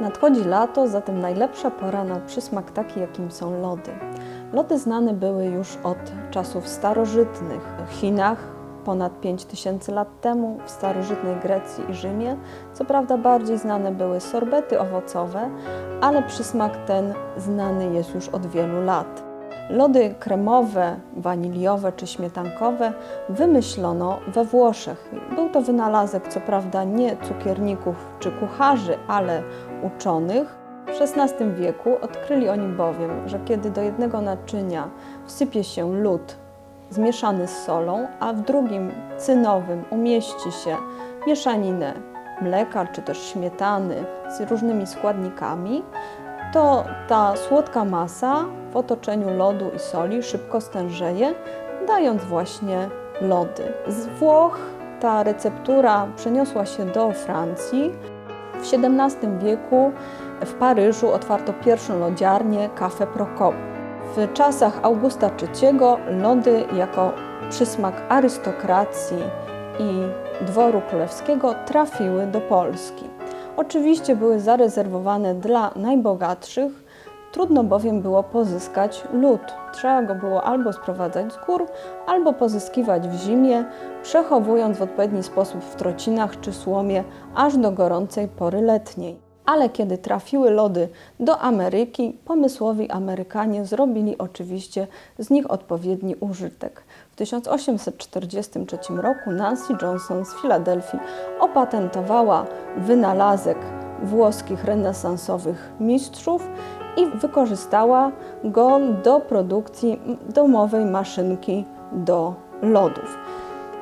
Nadchodzi lato, zatem najlepsza pora na przysmak taki, jakim są lody. Lody znane były już od czasów starożytnych. W Chinach ponad 5000 lat temu, w starożytnej Grecji i Rzymie. Co prawda bardziej znane były sorbety owocowe, ale przysmak ten znany jest już od wielu lat. Lody kremowe, waniliowe czy śmietankowe wymyślono we Włoszech. Był to wynalazek, co prawda nie cukierników czy kucharzy, ale uczonych. W XVI wieku odkryli oni bowiem, że kiedy do jednego naczynia wsypie się lód zmieszany z solą, a w drugim cynowym umieści się mieszaninę mleka czy też śmietany z różnymi składnikami, to ta słodka masa w otoczeniu lodu i soli szybko stężeje, dając właśnie lody. Z Włoch ta receptura przeniosła się do Francji. W XVII wieku w Paryżu otwarto pierwszą lodziarnię Café Procop. W czasach Augusta III lody jako przysmak arystokracji i dworu królewskiego trafiły do Polski. Oczywiście były zarezerwowane dla najbogatszych, trudno bowiem było pozyskać lód. Trzeba go było albo sprowadzać z gór, albo pozyskiwać w zimie, przechowując w odpowiedni sposób w trocinach czy słomie aż do gorącej pory letniej. Ale kiedy trafiły lody do Ameryki, pomysłowi Amerykanie zrobili oczywiście z nich odpowiedni użytek. W 1843 roku Nancy Johnson z Filadelfii opatentowała wynalazek włoskich renesansowych mistrzów i wykorzystała go do produkcji domowej maszynki do lodów.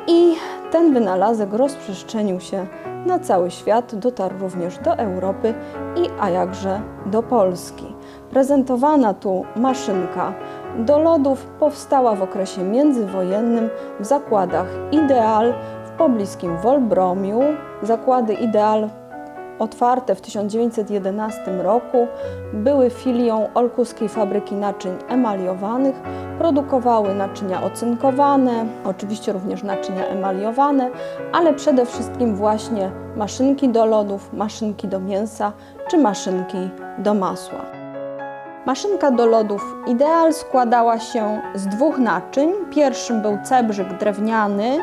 I ten wynalazek rozprzestrzenił się na cały świat, dotarł również do Europy i a jakże do Polski. Prezentowana tu maszynka do lodów powstała w okresie międzywojennym w zakładach Ideal w pobliskim Wolbromiu. Zakłady Ideal otwarte w 1911 roku, były filią Olkuskiej Fabryki Naczyń Emaliowanych, produkowały naczynia ocynkowane, oczywiście również naczynia emaliowane, ale przede wszystkim właśnie maszynki do lodów, maszynki do mięsa czy maszynki do masła. Maszynka do lodów Ideal składała się z dwóch naczyń. Pierwszym był cebrzyk drewniany,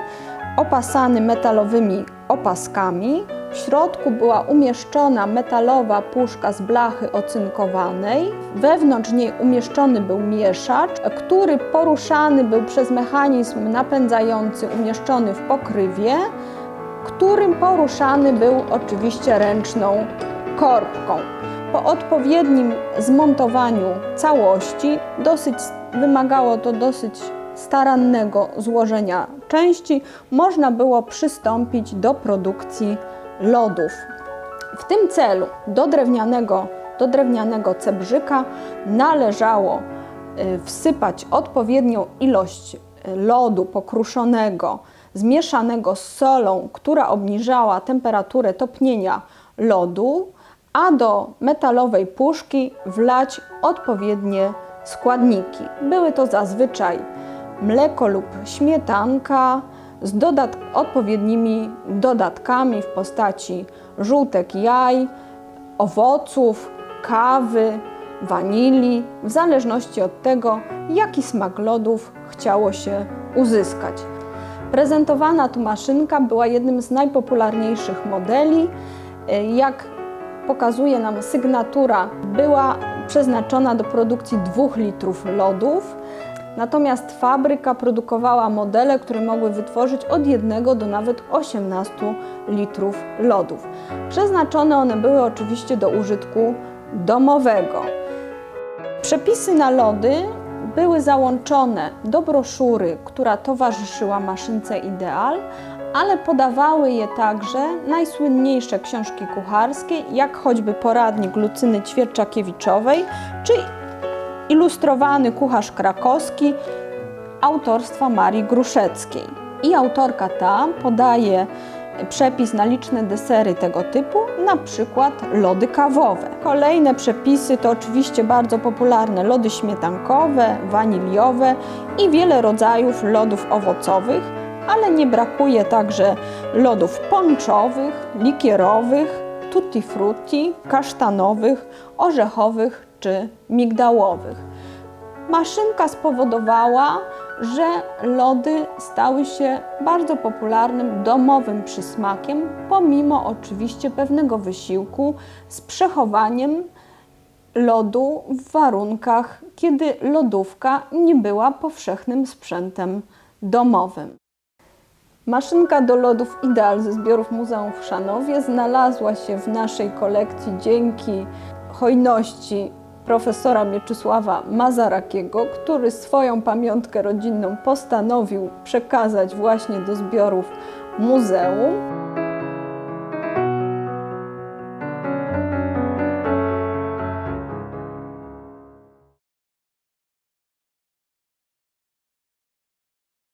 opasany metalowymi opaskami. W środku była umieszczona metalowa puszka z blachy ocynkowanej. Wewnątrz niej umieszczony był mieszacz, który poruszany był przez mechanizm napędzający umieszczony w pokrywie, którym poruszany był oczywiście ręczną korbką. Po odpowiednim zmontowaniu całości dosyć wymagało to dosyć starannego złożenia części, można było przystąpić do produkcji lodów. W tym celu do drewnianego, do drewnianego cebrzyka należało y, wsypać odpowiednią ilość y, lodu pokruszonego, zmieszanego z solą, która obniżała temperaturę topnienia lodu, a do metalowej puszki wlać odpowiednie składniki. Były to zazwyczaj mleko lub śmietanka z dodat odpowiednimi dodatkami w postaci żółtek jaj, owoców, kawy, wanilii, w zależności od tego, jaki smak lodów chciało się uzyskać. Prezentowana tu maszynka była jednym z najpopularniejszych modeli. Jak pokazuje nam sygnatura, była przeznaczona do produkcji 2 litrów lodów. Natomiast fabryka produkowała modele, które mogły wytworzyć od 1 do nawet 18 litrów lodów. Przeznaczone one były oczywiście do użytku domowego. Przepisy na lody były załączone do broszury, która towarzyszyła maszynce Ideal, ale podawały je także najsłynniejsze książki kucharskie, jak choćby poradnik Lucyny Ćwierczakiewiczowej czy ilustrowany kucharz krakowski autorstwa Marii Gruszeckiej. I autorka ta podaje przepis na liczne desery tego typu, na przykład lody kawowe. Kolejne przepisy to oczywiście bardzo popularne lody śmietankowe, waniliowe i wiele rodzajów lodów owocowych, ale nie brakuje także lodów ponczowych, likierowych, tutti frutti, kasztanowych, orzechowych czy migdałowych. Maszynka spowodowała, że lody stały się bardzo popularnym domowym przysmakiem, pomimo oczywiście pewnego wysiłku z przechowaniem lodu w warunkach, kiedy lodówka nie była powszechnym sprzętem domowym. Maszynka do lodów Ideal ze zbiorów Muzeum w Szanowie znalazła się w naszej kolekcji dzięki hojności profesora Mieczysława Mazarakiego, który swoją pamiątkę rodzinną postanowił przekazać właśnie do zbiorów muzeum.